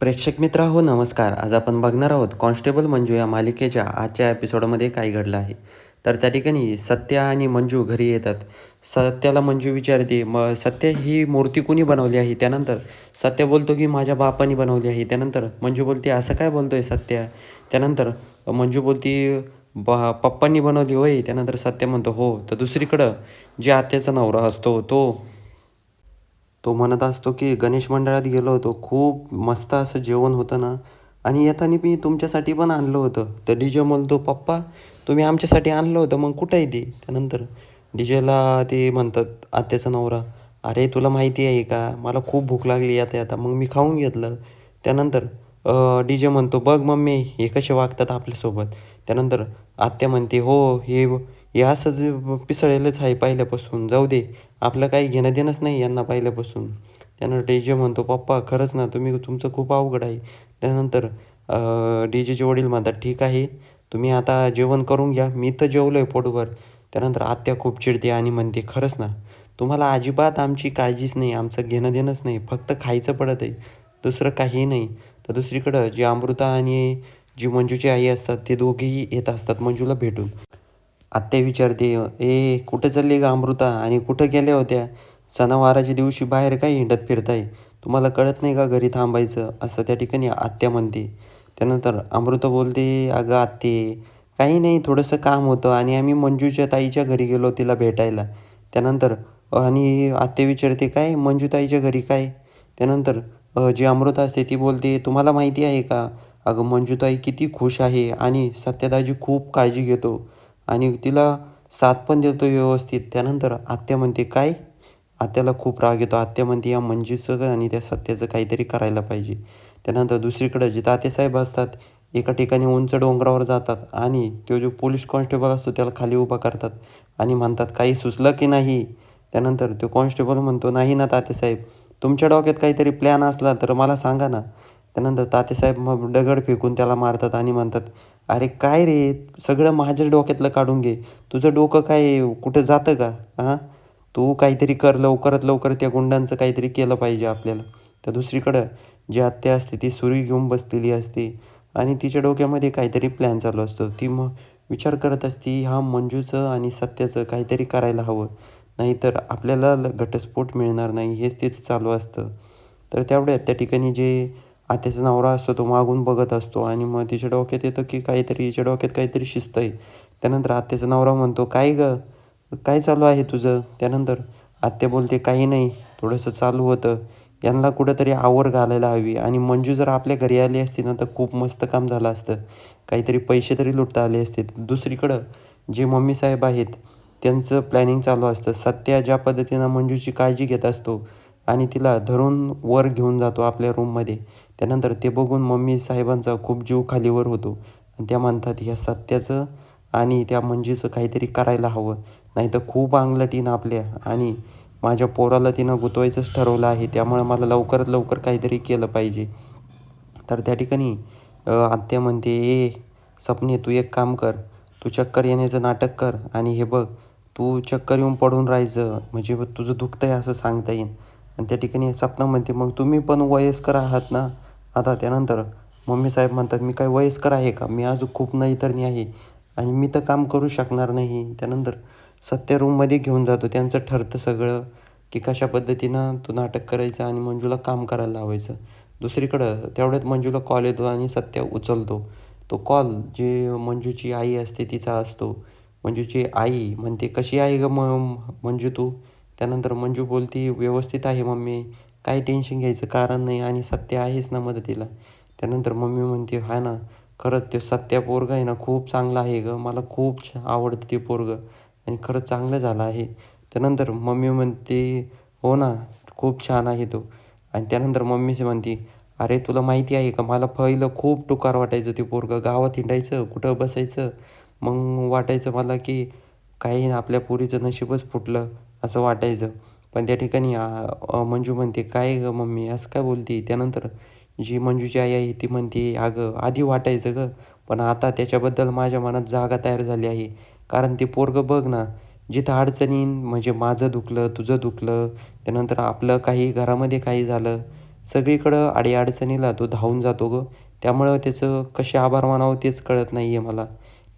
प्रेक्षक मित्रा हो नमस्कार. आज आपण बघणार आहोत कॉन्स्टेबल मंजू या मालिकेच्या आजच्या एपिसोडमध्ये काय घडलं आहे. तर त्या ठिकाणी सत्या आणि मंजू घरी येतात. सत्याला मंजू विचारते मग सत्या ही मूर्ती कुणी बनवली आहे? त्यानंतर सत्या बोलतो की माझ्या बापाने बनवली आहे. त्यानंतर मंजू बोलते असं काय बोलतोय सत्या? त्यानंतर मंजू बोलती बा पप्पांनी बनवली होय. त्यानंतर सत्या म्हणतो हो. तर दुसरीकडं जे आत्याचा नवरा असतो तो तो म्हणत असतो की गणेश मंडळात गेलो होतो. खूप मस्त असं जेवण होतं ना. आणि येताना मी तुमच्यासाठी पण आणलं होतं. तर डी जे म्हणतो पप्पा तुम्ही आमच्यासाठी आणलं होतं मग कुठं आहे ती? त्यानंतर डी जेला ते म्हणतात आत्याचा नवरा. अरे तुला माहिती आहे का? मला खूप भूक लागली आता आता. मग मी खाऊन घेतलं. त्यानंतर डी जे म्हणतो बघ मम्मी हे कसे वागतात आपल्यासोबत. त्यानंतर आत्या म्हणते हो हे हे असंच पिसळलेलंच आहे पहिल्यापासून. जाऊ दे आपलं काही घेणं देणंच नाही यांना पहिल्यापासून. त्यानंतर डी जे म्हणतो पप्पा खरंच ना तुम्ही तुमचं खूप अवघड आहे. त्यानंतर डी जेचे वडील म्हणतात ठीक आहे तुम्ही आता जेवण करून घ्या मी तर जेवलो आहे पोटभर. त्यानंतर आत्या खूप चिडते आणि म्हणते खरंच ना तुम्हाला अजिबात आमची काळजीच नाही आमचं घेणं देणंच नाही फक्त खायचं पडत आहे दुसरं काहीही नाही. तर दुसरीकडं जी अमृता आणि जी मंजूची आई असतात ते दोघेही येत असतात मंजूला भेटून. आत्या विचारते ए कुठं चालली का अमृता? आणि कुठं गेल्या होत्या? सणावाराच्या दिवशी बाहेर काय हिंडत फिरताय? तुम्हाला कळत नाही का घरी थांबायचं? असं त्या ठिकाणी आत्या म्हणते. त्यानंतर अमृता बोलते अगं आत्ते काही नाही थोडंसं काम होतं आणि आम्ही मंजूच्या ताईच्या घरी गेलो तिला भेटायला. त्यानंतर आणि आत्या विचारते काय मंजूताईच्या घरी काय? त्यानंतर जी अमृता असते ती बोलते तुम्हाला माहिती आहे का? अगं मंजूताई किती खुश आहे आणि सत्यदाजी खूप काळजी घेतो. आणि तिला साथ पण देतो व्यवस्थित. त्यानंतर आत्या म्हणते काय? आत्याला खूप राग येतो. आत्या म्हणते या मंजूचं आणि त्या सत्याचं काहीतरी करायला पाहिजे. त्यानंतर दुसरीकडं जे तातेसाहेब असतात एका ठिकाणी उंच डोंगरावर जातात आणि तो जो पोलीस कॉन्स्टेबल असतो त्याला खाली उभा करतात आणि म्हणतात काही सुचलं की नाही? त्यानंतर तो कॉन्स्टेबल म्हणतो नाही ना तातेसाहेब तुमच्या डोक्यात काहीतरी प्लॅन असला तर मला सांगा ना. त्यानंतर तातेसाहेब मग दगड फेकून त्याला मारतात आणि म्हणतात अरे काय रे? सगळं माझ्या डोक्यातलं काढून घे. तुझं डोकं काय कुठं जातं का? हां तू काहीतरी कर लवकरात लवकर त्या गुंडांचं काहीतरी केलं पाहिजे आपल्याला. तर दुसरीकडं जी आत्या असते ती सुरी घेऊन बसलेली असते आणि तिच्या डोक्यामध्ये काहीतरी प्लॅन चालू असतो. ती मग विचार करत असती हा मंजूचं आणि सत्याचं काहीतरी करायला हवं. नाहीतर आपल्याला घटस्फोट मिळणार नाही. हेच तेच चालू असतं. तर तेवढ्यात त्या ठिकाणी जे आत्याचा नवरा असतो तो मागून बघत असतो आणि मग तिच्या डोक्यात येतं की काहीतरी हिच्या डोक्यात काहीतरी शिस्त आहे त्यानंतर आत्याचा नवरा म्हणतो काय गं? काय चालू आहे तुझं? त्यानंतर आत्या बोलते काही नाही थोडंसं चालू होतं. यांना कुठंतरी आवर घालायला हवी आणि मंजू जर आपल्या घरी आली असती ना तर खूप मस्त काम झालं असतं. काहीतरी पैसे तरी लुटता आले असते. दुसरीकडं जे मम्मी साहेब आहेत त्यांचं प्लॅनिंग चालू असतं. सत्या ज्या पद्धतीनं मंजूची काळजी घेत असतो आणि तिला धरून वर घेऊन जातो आपल्या रूममध्ये त्यानंतर ते बघून मम्मी साहेबांचा खूप जीव खालीवर होतो. आणि त्या म्हणतात या सत्याचं आणि त्या मंजीचं काहीतरी करायला हवं. नाही तर खूप अंगलटीनं आपल्या आणि माझ्या पोराला तिनं गुतवायचंच ठरवलं आहे. त्यामुळे मला लवकरात लवकर काहीतरी केलं पाहिजे. तर त्या ठिकाणी आत्या म्हणते ए सपने तू एक काम कर. तू चक्कर येण्याचं नाटक कर आणि हे बघ तू चक्कर येऊन पडून राहायचं. म्हणजे तुझं दुखतं आहे असं सांगता येईल आणि त्या ठिकाणी सपना म्हणते मग तुम्ही पण वयस्कर आहात ना? आता त्यानंतर मम्मी साहेब म्हणतात मी काय वयस्कर आहे का? मी अजून खूप नाही नैतरणी आहे आणि मी तर काम करू शकणार नाही. त्यानंतर सत्य रूममध्ये घेऊन जातो. त्यांचं ठरतं सगळं की कशा पद्धतीनं तो नाटक करायचं आणि मंजूला काम करायला लावायचं. दुसरीकडं तेवढ्यात मंजूला कॉल येतो आणि सत्य उचलतो. तो कॉल जे मंजूची आई असते तिचा असतो. मंजूची आई म्हणते कशी आहे ग म मंजू तू? त्यानंतर मंजू बोलती व्यवस्थित आहे मम्मी. काही टेन्शन घ्यायचं कारण नाही आणि सत्य आहेच ना मदतीला. त्यानंतर मम्मी म्हणते हा ना खरंच ते सत्या पोरगं आहे ना खूप चांगला आहे गं. मला खूप आवडतं ते पोरगं आणि खरंच चांगलं झालं आहे. त्यानंतर मम्मी म्हणते हो ना खूप छान आहे तो. आणि त्यानंतर मम्मीशी म्हणते अरे तुला माहिती आहे का मला पहिलं खूप टुकार वाटायचं ते पोरगं. गावात हिंडायचं कुठं बसायचं मग वाटायचं मला की काही आपल्या पोरीचं नशीबच फुटलं. असं वाटायचं. पण त्या ठिकाणी मंजू म्हणते काय गं मम्मी असं काय बोलते? त्यानंतर जी मंजूची आई आहे ती म्हणते अगं आधी वाटायचं गं पण आता त्याच्याबद्दल माझ्या मनात जागा तयार झाली आहे. कारण ते पोरगं बघ ना जिथं अडचणी म्हणजे माझं दुखलं तुझं दुखलं त्यानंतर आपलं काही घरामध्ये काही झालं सगळीकडं अडीअडचणीला तो धावून जातो गं. त्यामुळं त्याचं कसे आभार मानावं तेच कळत नाही आहे मला.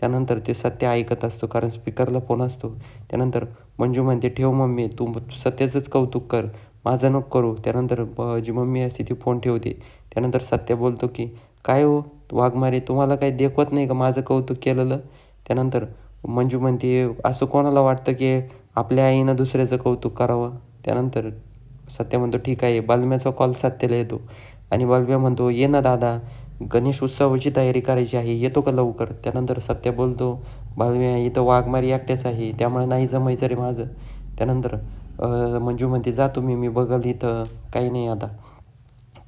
त्यानंतर ते सत्य ऐकत असतो कारण स्पीकरला फोन असतो. त्यानंतर मंजू म्हणते ठेव मम्मी तू सत्याचंच कौतुक कर. माझं नको करू. त्यानंतर जी मम्मी असते ती फोन ठेवते. त्यानंतर सत्य बोलतो की काय हो वाघमारे तुम्हाला काही देखवत नाही का माझं कौतुक केलेलं? त्यानंतर मंजू म्हणते असं कोणाला वाटतं की आपल्या आईनं दुसऱ्याचं कौतुक करावं? त्यानंतर सत्य म्हणतो ठीक आहे बालम्याचा कॉल सत्याला येतो. आणि बालम्या म्हणतो ये ना दादा गणेश उत्सवाची तयारी करायची आहे. येतो का लवकर? त्यानंतर सत्य बोलतो बालव्या इथं वाघमारी एकट्याच आहे. त्यामुळे नाही जमायचं रे माझं. त्यानंतर मंजू म्हणते जा तुम्ही मी बघल इथं. काही नाही आता.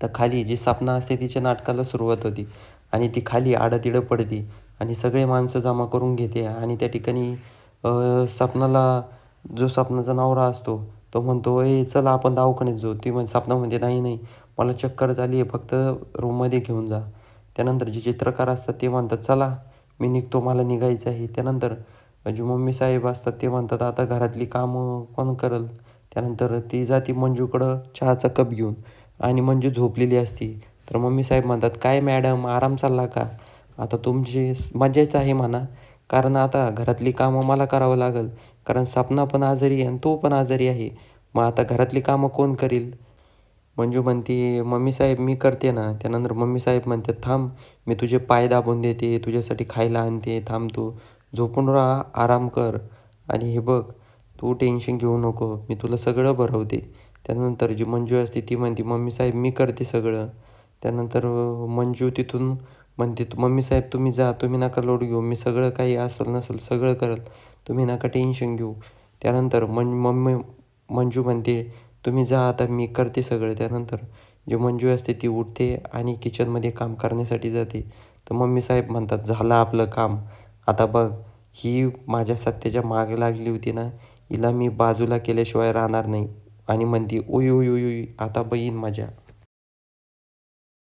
तर खाली जी सपना असते तिच्या नाटकाला सुरुवात होती. आणि ती खाली आडतिडं पडते. आणि सगळे माणसं जमा करून घेते. आणि त्या ठिकाणी सपनाला जो सपनाचा नवरा असतो तो म्हणतो ए चला आपण दवाखान्यात जाऊ. ती म्हण सपना म्हणते नाही नाही. मला चक्कर झाली आहे फक्त रूममध्ये घेऊन जा. त्यानंतर जे चित्रकार असतात ते म्हणतात चला मी निघतो मला निघायचं आहे. त्यानंतर जे मम्मी साहेब असतात ते म्हणतात आता घरातली कामं कोण करेल? त्यानंतर ती जाती मंजूकडं चहाचा कप घेऊन आणि मंजू झोपलेली असती. तर मम्मी साहेब म्हणतात काय मॅडम आराम चालला का? आता तुमची मजाच आहे म्हणा. कारण आता घरातली कामं मला करावं लागेल. कारण सपना पण आजारी आहे आणि तो पण आजारी आहे. मग आता घरातली कामं कोण करील? मंजू म्हणते मम्मी साहेब मी करते ना. त्यानंतर मम्मी साहेब म्हणते थांब मी तुझे पाय दाबून देते तुझ्यासाठी खायला आणते थांब तू झोपून राहा आराम कर. आणि हे बघ तू टेन्शन घेऊ नको मी तुला सगळं भरवते. त्यानंतर जी मंजू असते ती म्हणते मम्मी साहेब मी करते सगळं. त्यानंतर मंजू तिथून म्हणते मम्मी साहेब तुम्ही जा तुम्ही नका लोड घेऊ मी सगळं काही असेल नसेल सगळं करेल तुम्ही नका टेन्शन घेऊ. त्यानंतर मन मम्मी मंजू म्हणते तुम्ही जा आता मी करते सगळं. त्यानंतर जी मंजू असते ती उठते आणि किचनमध्ये काम करण्यासाठी जाते. तर मम्मी साहेब म्हणतात झालं आपलं काम. आता बघ ही माझ्या सत्याच्या मागे लागली होती ना हिला मी बाजूला केल्याशिवाय राहणार नाही. आणि म्हणते उई उई उई आता बहीण माझ्या